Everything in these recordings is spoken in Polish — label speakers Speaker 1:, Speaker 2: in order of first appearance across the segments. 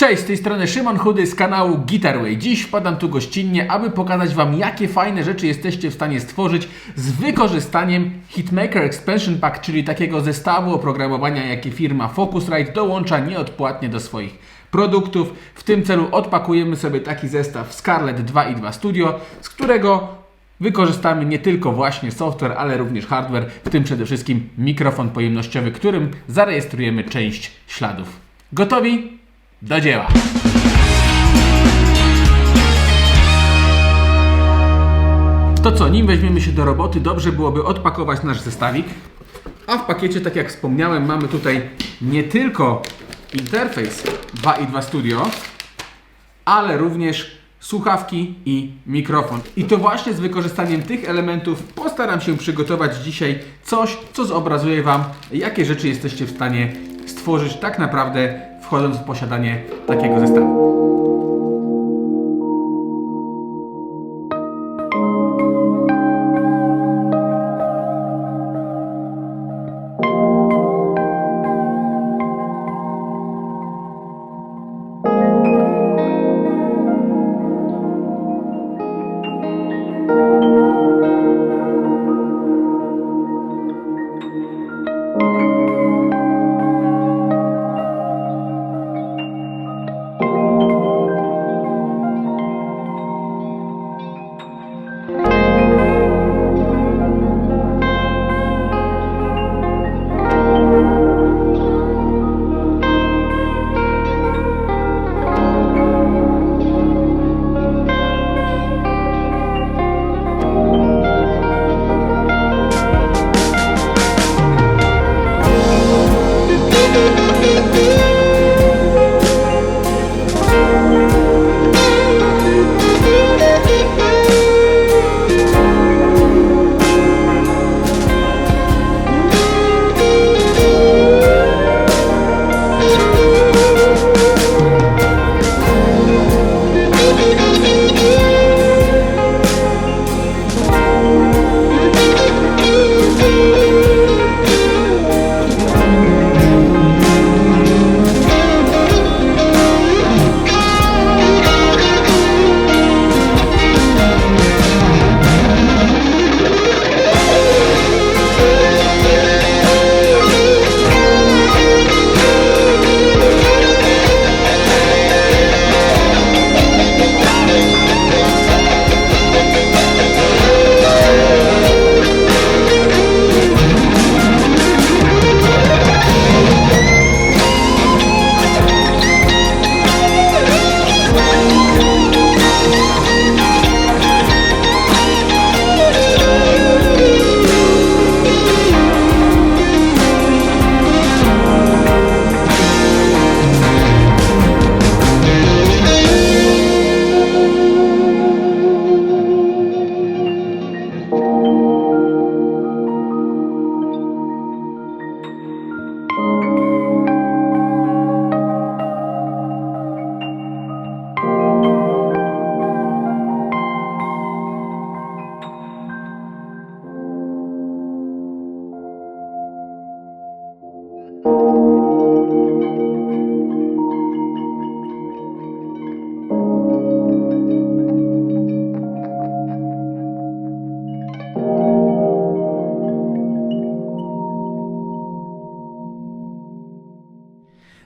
Speaker 1: Cześć, z tej strony Szymon Chudy z kanału Guitarway. Dziś wpadam tu gościnnie, aby pokazać Wam, jakie fajne rzeczy jesteście w stanie stworzyć z wykorzystaniem Hitmaker Expansion Pack, czyli takiego zestawu oprogramowania, jakie firma Focusrite dołącza nieodpłatnie do swoich produktów. W tym celu odpakujemy sobie taki zestaw Scarlett 2 i 2 Studio, z którego Wykorzystamy nie tylko właśnie software, ale również hardware, w tym przede wszystkim mikrofon pojemnościowy, którym zarejestrujemy część śladów. Gotowi? Do dzieła! To co, nim weźmiemy się do roboty, dobrze byłoby odpakować nasz zestawik. A w pakiecie, tak jak wspomniałem, mamy tutaj nie tylko interfejs 2 i 2 Studio, ale również słuchawki i mikrofon. I to właśnie z wykorzystaniem tych elementów postaram się przygotować dzisiaj coś, co zobrazuje Wam, jakie rzeczy jesteście w stanie stworzyć tak naprawdę wchodząc w posiadanie takiego zestawu.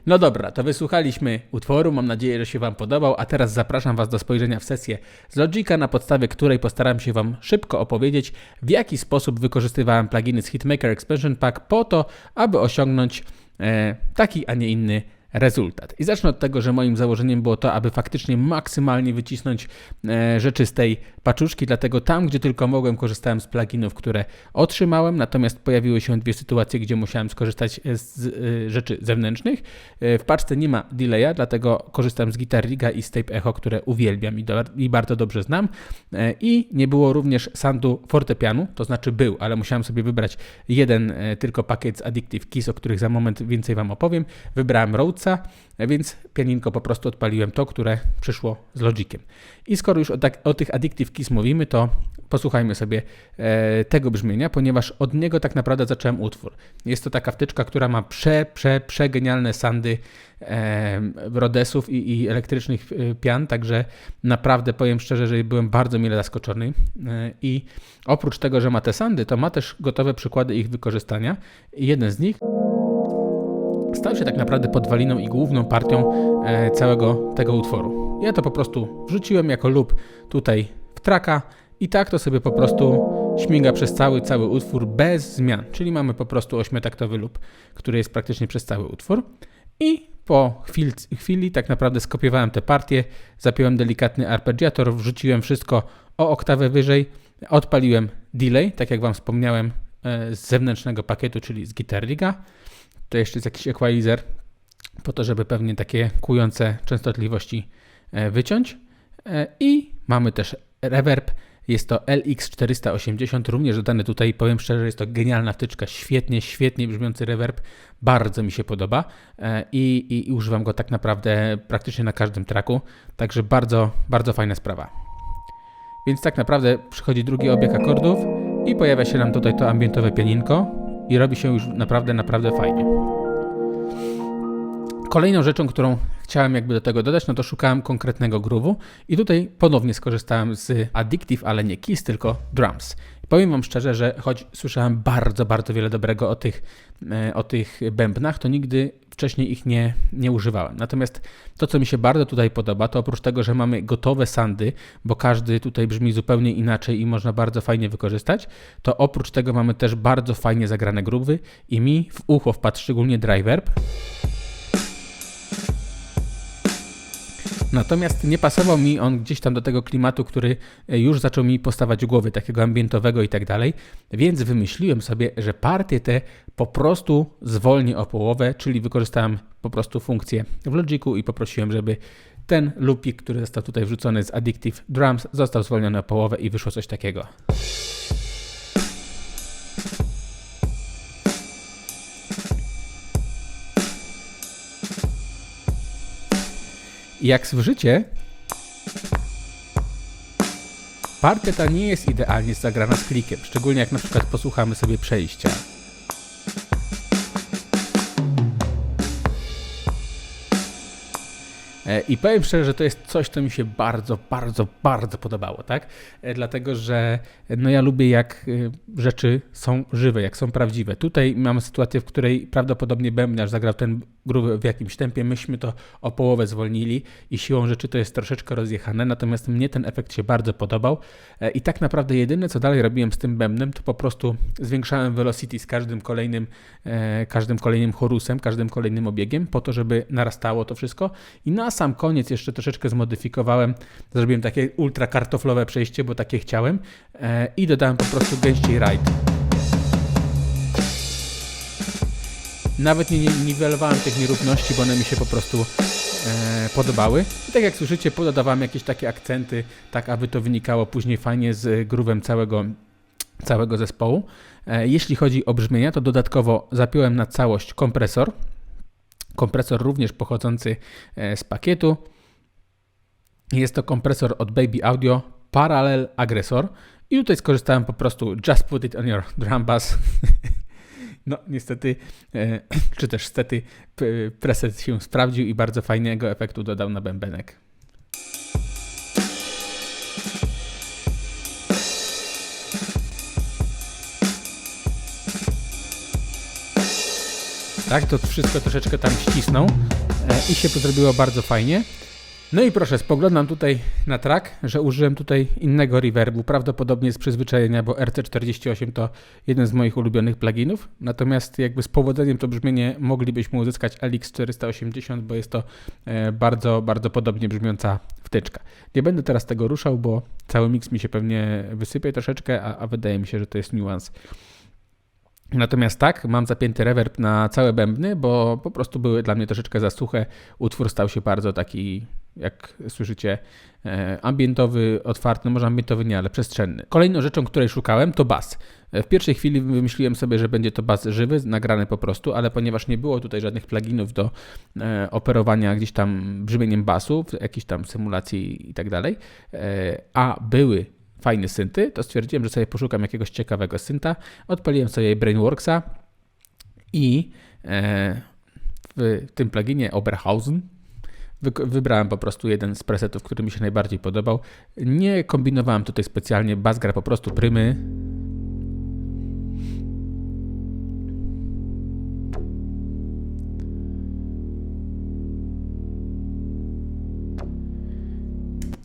Speaker 1: No dobra, to wysłuchaliśmy utworu, mam nadzieję, że się Wam podobał, a teraz zapraszam Was do spojrzenia w sesję z Logica, na podstawie której postaram się Wam szybko opowiedzieć, w jaki sposób wykorzystywałem pluginy z Hitmaker Expansion Pack po to, aby osiągnąć e, taki, a nie inny rezultat. I zacznę od tego, że moim założeniem było to, aby faktycznie maksymalnie wycisnąć e, rzeczy z tej paczuszki, dlatego tam, gdzie tylko mogłem, korzystałem z pluginów, które otrzymałem, natomiast pojawiły się dwie sytuacje, gdzie musiałem skorzystać z e, rzeczy zewnętrznych. E, w paczce nie ma delaya, dlatego korzystam z Guitar Riga i z Tape Echo, które uwielbiam i, do, i bardzo dobrze znam. E, I nie było również soundu fortepianu, to znaczy był, ale musiałem sobie wybrać jeden e, tylko pakiet z Addictive Keys, o których za moment więcej Wam opowiem. Wybrałem Rhodes Więc pianinko po prostu odpaliłem to, które przyszło z Logiciem. I skoro już o, tak, o tych Addictive Keys mówimy, to posłuchajmy sobie e, tego brzmienia, ponieważ od niego tak naprawdę zacząłem utwór. Jest to taka wtyczka, która ma prze, prze, prze genialne sandy e, rodesów i, i elektrycznych e, pian, także naprawdę powiem szczerze, że byłem bardzo mile zaskoczony e, i oprócz tego, że ma te sandy, to ma też gotowe przykłady ich wykorzystania. Jeden z nich stał się tak naprawdę podwaliną i główną partią e, całego tego utworu. Ja to po prostu wrzuciłem jako lub tutaj w traka i tak to sobie po prostu śmiga przez cały, cały utwór bez zmian. Czyli mamy po prostu ośmiotaktowy lub, który jest praktycznie przez cały utwór. I po chwili, chwili tak naprawdę skopiowałem te partie, zapiąłem delikatny arpeggiator, wrzuciłem wszystko o oktawę wyżej, odpaliłem delay, tak jak Wam wspomniałem, e, z zewnętrznego pakietu, czyli z Guitar Riga. To jeszcze jest jakiś equalizer, po to, żeby pewnie takie kujące częstotliwości e, wyciąć. E, I mamy też reverb. Jest to LX480, również dodany tutaj, powiem szczerze, jest to genialna wtyczka, świetnie, świetnie brzmiący reverb, bardzo mi się podoba e, i, i, i używam go tak naprawdę praktycznie na każdym traku, także bardzo, bardzo fajna sprawa. Więc tak naprawdę przychodzi drugi obieg akordów i pojawia się nam tutaj to ambientowe pianinko i robi się już naprawdę, naprawdę fajnie. Kolejną rzeczą, którą chciałem jakby do tego dodać, no to szukałem konkretnego groove'u i tutaj ponownie skorzystałem z Addictive, ale nie Keys, tylko Drums. Powiem Wam szczerze, że choć słyszałem bardzo, bardzo wiele dobrego o tych, e, o tych bębnach, to nigdy wcześniej ich nie, nie używałem. Natomiast to, co mi się bardzo tutaj podoba, to oprócz tego, że mamy gotowe sandy, bo każdy tutaj brzmi zupełnie inaczej i można bardzo fajnie wykorzystać, to oprócz tego mamy też bardzo fajnie zagrane groove'y i mi w ucho wpadł szczególnie driverb. Natomiast nie pasował mi on gdzieś tam do tego klimatu, który e, już zaczął mi postawać głowy, takiego ambientowego i tak dalej, więc wymyśliłem sobie, że partię te po prostu zwolnię o połowę, czyli wykorzystałem po prostu funkcję w Logiku i poprosiłem, żeby ten loopik, który został tutaj wrzucony z Addictive Drums, został zwolniony o połowę i wyszło coś takiego. I jak słyszycie, partia ta nie jest idealnie zagrana z klikiem, szczególnie jak na przykład posłuchamy sobie przejścia. I powiem szczerze, że to jest coś, co mi się bardzo, bardzo, bardzo podobało, tak? E, dlatego, że no ja lubię, jak e, rzeczy są żywe, jak są prawdziwe. Tutaj mamy sytuację, w której prawdopodobnie bębniarz zagrał ten grób w jakimś tempie, myśmy to o połowę zwolnili i siłą rzeczy to jest troszeczkę rozjechane, natomiast mnie ten efekt się bardzo podobał i tak naprawdę jedyne, co dalej robiłem z tym bębnem, to po prostu zwiększałem velocity z każdym kolejnym, każdym kolejnym chorusem, każdym kolejnym obiegiem, po to, żeby narastało to wszystko i na sam koniec jeszcze troszeczkę zmodyfikowałem. Zrobiłem takie ultra kartoflowe przejście, bo takie chciałem e, i dodałem po prostu gęściej ride. Nawet nie, nie niwelowałem tych nierówności, bo one mi się po prostu e, podobały. I tak jak słyszycie, pododawałem jakieś takie akcenty, tak aby to wynikało później fajnie z grówem całego, całego zespołu. E, jeśli chodzi o brzmienia, to dodatkowo zapiąłem na całość kompresor, Kompresor również pochodzący e, z pakietu. Jest to kompresor od Baby Audio Parallel Aggressor. I tutaj skorzystałem po prostu Just Put It On Your Drum Bass. No, niestety, e, czy też stety, preset się sprawdził i bardzo fajnego efektu dodał na bębenek. Tak, to wszystko troszeczkę tam ścisnął e, i się zrobiło bardzo fajnie. No i proszę, spoglądam tutaj na track, że użyłem tutaj innego reverbu, prawdopodobnie z przyzwyczajenia, bo RC48 to jeden z moich ulubionych pluginów. Natomiast jakby z powodzeniem to brzmienie moglibyśmy uzyskać LX480, bo jest to e, bardzo, bardzo podobnie brzmiąca wtyczka. Nie będę teraz tego ruszał, bo cały mix mi się pewnie wysypie troszeczkę, a, a wydaje mi się, że to jest niuans. Natomiast tak, mam zapięty reverb na całe bębny, bo po prostu były dla mnie troszeczkę za suche. Utwór stał się bardzo taki jak słyszycie, e, ambientowy, otwarty, no może ambientowy nie, ale przestrzenny. Kolejną rzeczą, której szukałem, to bas. E, W pierwszej chwili wymyśliłem sobie, że będzie to bas żywy, nagrany po prostu, ale ponieważ nie było tutaj żadnych pluginów do e, operowania gdzieś tam brzmieniem basu, jakiejś tam symulacji i tak dalej, a były fajne synty, to stwierdziłem, że sobie poszukam jakiegoś ciekawego synta. Odpaliłem sobie Brainworksa i e, w tym pluginie Oberhausen wybrałem po prostu jeden z presetów, który mi się najbardziej podobał. Nie kombinowałem tutaj specjalnie, bas gra po prostu prymy.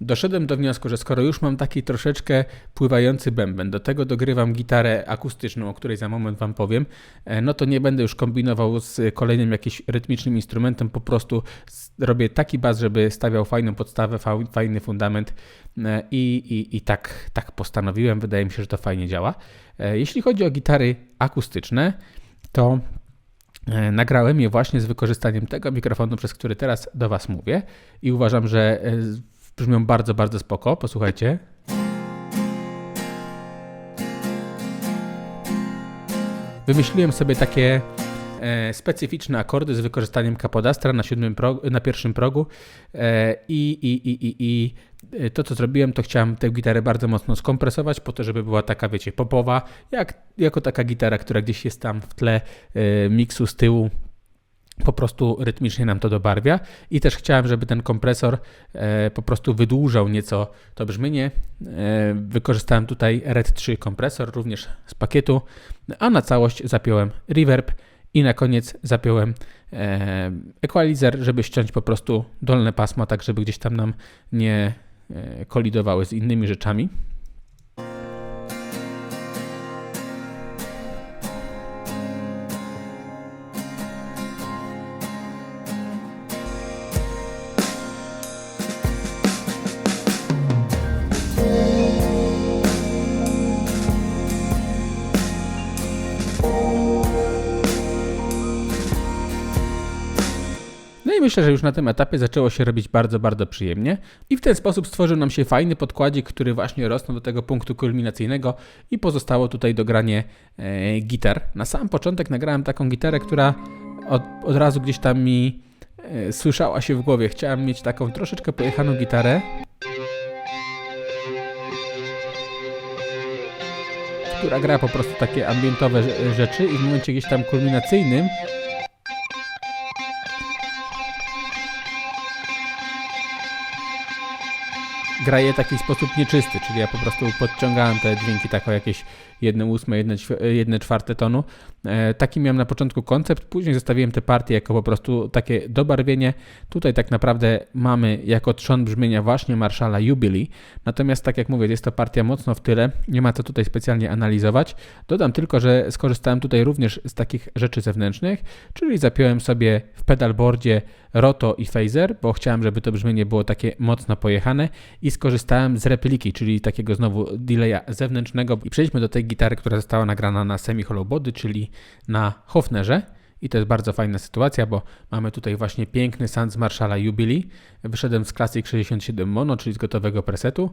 Speaker 1: Doszedłem do wniosku, że skoro już mam taki troszeczkę pływający bęben, do tego dogrywam gitarę akustyczną, o której za moment Wam powiem, e, no to nie będę już kombinował z kolejnym jakimś rytmicznym instrumentem, po prostu robię taki bas, żeby stawiał fajną podstawę, fa- fajny fundament e, i, i, i tak, tak postanowiłem. Wydaje mi się, że to fajnie działa. E, Jeśli chodzi o gitary akustyczne, to Nagrałem je właśnie z wykorzystaniem tego mikrofonu, przez który teraz do Was mówię i uważam, że brzmią bardzo, bardzo spoko. Posłuchajcie. Wymyśliłem sobie takie e, specyficzne akordy z wykorzystaniem kapodastra na, siódmym progu, na pierwszym progu e, i, i, i, i, i e, to, co zrobiłem, to chciałem tę gitarę bardzo mocno skompresować po to, żeby była taka, wiecie, popowa, jak, jako taka gitara, która gdzieś jest tam w tle e, miksu z tyłu, po prostu rytmicznie nam to dobarwia i też chciałem, żeby ten kompresor e, po prostu wydłużał nieco to brzmienie. E, wykorzystałem tutaj Red 3 kompresor również z pakietu, a na całość zapiąłem reverb i na koniec zapiąłem e, equalizer, żeby ściąć po prostu dolne pasma, tak żeby gdzieś tam nam nie kolidowały z innymi rzeczami. I myślę, że już na tym etapie zaczęło się robić bardzo, bardzo przyjemnie i w ten sposób stworzył nam się fajny podkładzik, który właśnie rosnął do tego punktu kulminacyjnego i pozostało tutaj dogranie e, gitar. Na sam początek nagrałem taką gitarę, która od, od razu gdzieś tam mi e, słyszała się w głowie. Chciałem mieć taką troszeczkę pojechaną gitarę. która gra po prostu takie ambientowe rze- rzeczy i w momencie gdzieś tam kulminacyjnym gra je w taki sposób nieczysty, czyli ja po prostu podciągałem te dźwięki tak o jakieś jedne ósme, jedne, ćwi- jedne czwarte tonu. E, taki miałem na początku koncept, później zostawiłem te partie jako po prostu takie dobarwienie. Tutaj tak naprawdę mamy jako trzon brzmienia właśnie Marszala Jubilee, natomiast tak jak mówię, jest to partia mocno w tyle, nie ma co tutaj specjalnie analizować. Dodam tylko, że skorzystałem tutaj również z takich rzeczy zewnętrznych, czyli zapiąłem sobie w pedalboardzie roto i phaser, bo chciałem, żeby to brzmienie było takie mocno pojechane i skorzystałem z repliki, czyli takiego znowu delaya zewnętrznego i przejdźmy do tej gitary, która została nagrana na semi hollow body, czyli na Hofnerze. I to jest bardzo fajna sytuacja, bo mamy tutaj właśnie piękny sound z Marshalla Jubilee. Wyszedłem z Classic 67 Mono, czyli z gotowego presetu.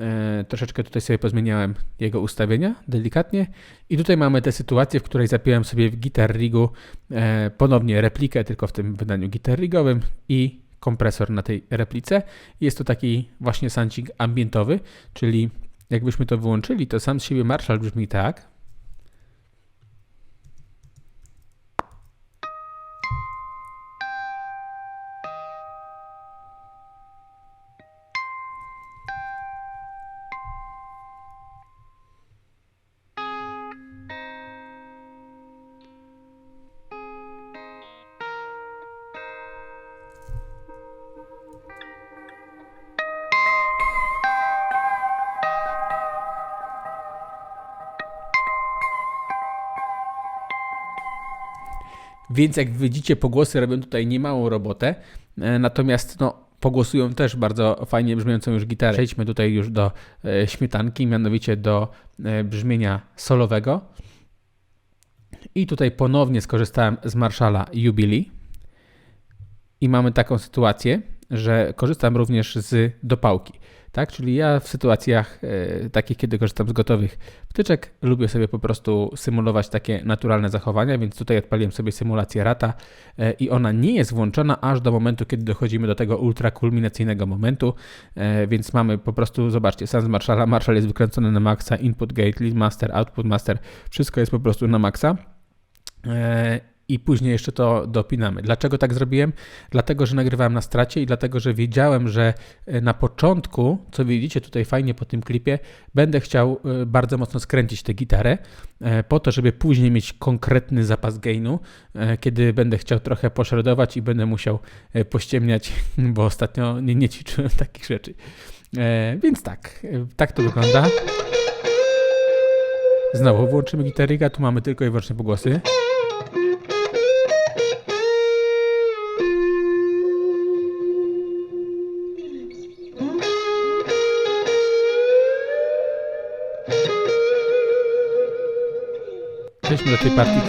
Speaker 1: E, troszeczkę tutaj sobie pozmieniałem jego ustawienia delikatnie. I tutaj mamy tę sytuację, w której zapiąłem sobie w Guitar Rigu e, ponownie replikę, tylko w tym wydaniu Guitar Rigowym i kompresor na tej replice. Jest to taki właśnie sancik ambientowy, czyli jakbyśmy to wyłączyli, to sam z siebie Marshall brzmi tak. Więc jak widzicie, pogłosy robią tutaj niemałą robotę. E, Natomiast no, pogłosują też bardzo fajnie brzmiącą już gitarę. Przejdźmy tutaj już do e, śmietanki, mianowicie do e, brzmienia solowego. I tutaj ponownie skorzystałem z Marszala Jubilee. I mamy taką sytuację, że korzystam również z dopałki. Tak, czyli ja w sytuacjach e, takich, kiedy korzystam z gotowych wtyczek, lubię sobie po prostu symulować takie naturalne zachowania, więc tutaj odpaliłem sobie symulację rata e, i ona nie jest włączona aż do momentu, kiedy dochodzimy do tego ultrakulminacyjnego momentu, e, więc mamy po prostu, zobaczcie, sans Marshalla, Marshall jest wykręcony na maksa, input gate, lead master, output master, wszystko jest po prostu na maksa. I później jeszcze to dopinamy. Dlaczego tak zrobiłem? Dlatego, że nagrywałem na stracie i dlatego, że wiedziałem, że e, na początku, co widzicie tutaj fajnie po tym klipie, będę chciał e, bardzo mocno skręcić tę gitarę, e, po to, żeby później mieć konkretny zapas gainu, kiedy będę chciał trochę poszredować i będę musiał pościemniać, bo ostatnio nie, nie ćwiczyłem takich rzeczy. Więc tak, tak to wygląda. Znowu włączymy gitaryka, tu mamy tylko i wyłącznie pogłosy. Dojdźmy do tej partii,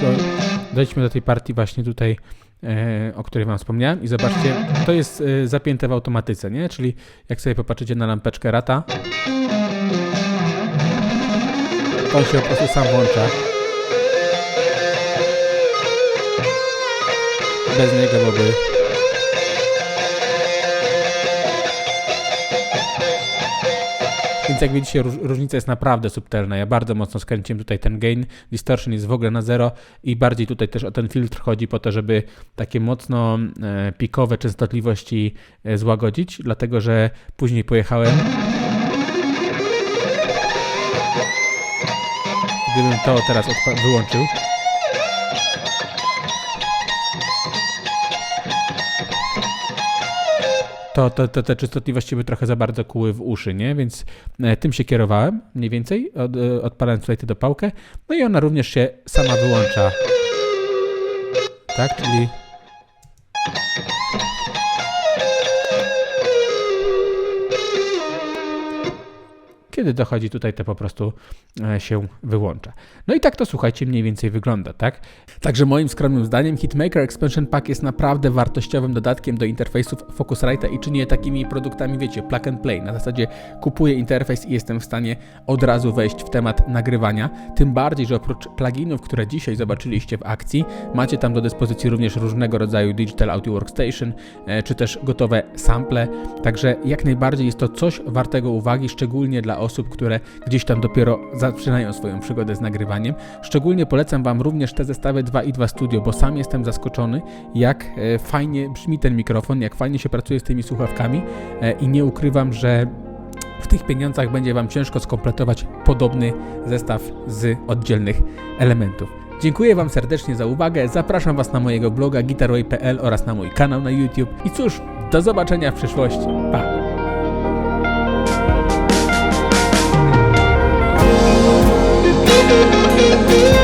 Speaker 1: dojdźmy do tej partii właśnie tutaj, e, o której wam wspomniałem i zobaczcie, to jest e, zapięte w automatyce, nie? Czyli jak sobie popatrzycie na lampeczkę rata, to on się po prostu sam włącza. Bez niego byłby Więc jak widzicie, róż, różnica jest naprawdę subtelna. Ja bardzo mocno skręciłem tutaj ten gain. Distortion jest w ogóle na zero i bardziej tutaj też o ten filtr chodzi po to, żeby takie mocno e, pikowe częstotliwości e, złagodzić, dlatego że później pojechałem. Gdybym to teraz wyłączył, to, to, to te częstotliwości by trochę za bardzo kuły w uszy, nie? Więc e, tym się kierowałem mniej więcej, od, e, odpalając tutaj tę dopałkę. No i ona również się sama wyłącza. Tak, czyli Kiedy dochodzi tutaj, to po prostu e, się wyłącza. No i tak to słuchajcie, mniej więcej wygląda, tak? Także moim skromnym zdaniem Hitmaker Expansion Pack jest naprawdę wartościowym dodatkiem do interfejsów Focusrite'a i czyni je takimi produktami, wiecie, plug and play. Na zasadzie kupuję interfejs i jestem w stanie od razu wejść w temat nagrywania. Tym bardziej, że oprócz pluginów, które dzisiaj zobaczyliście w akcji, macie tam do dyspozycji również różnego rodzaju Digital Audio Workstation, e, czy też gotowe sample. Także jak najbardziej jest to coś wartego uwagi, szczególnie dla osób, które gdzieś tam dopiero zaczynają swoją przygodę z nagrywaniem. Szczególnie polecam Wam również te zestawy 2 i 2 Studio, bo sam jestem zaskoczony, jak e, fajnie brzmi ten mikrofon, jak fajnie się pracuje z tymi słuchawkami e, i nie ukrywam, że w tych pieniądzach będzie Wam ciężko skompletować podobny zestaw z oddzielnych elementów. Dziękuję Wam serdecznie za uwagę, zapraszam Was na mojego bloga gitarway.pl oraz na mój kanał na YouTube i cóż, do zobaczenia w przyszłości. Pa! Thank you.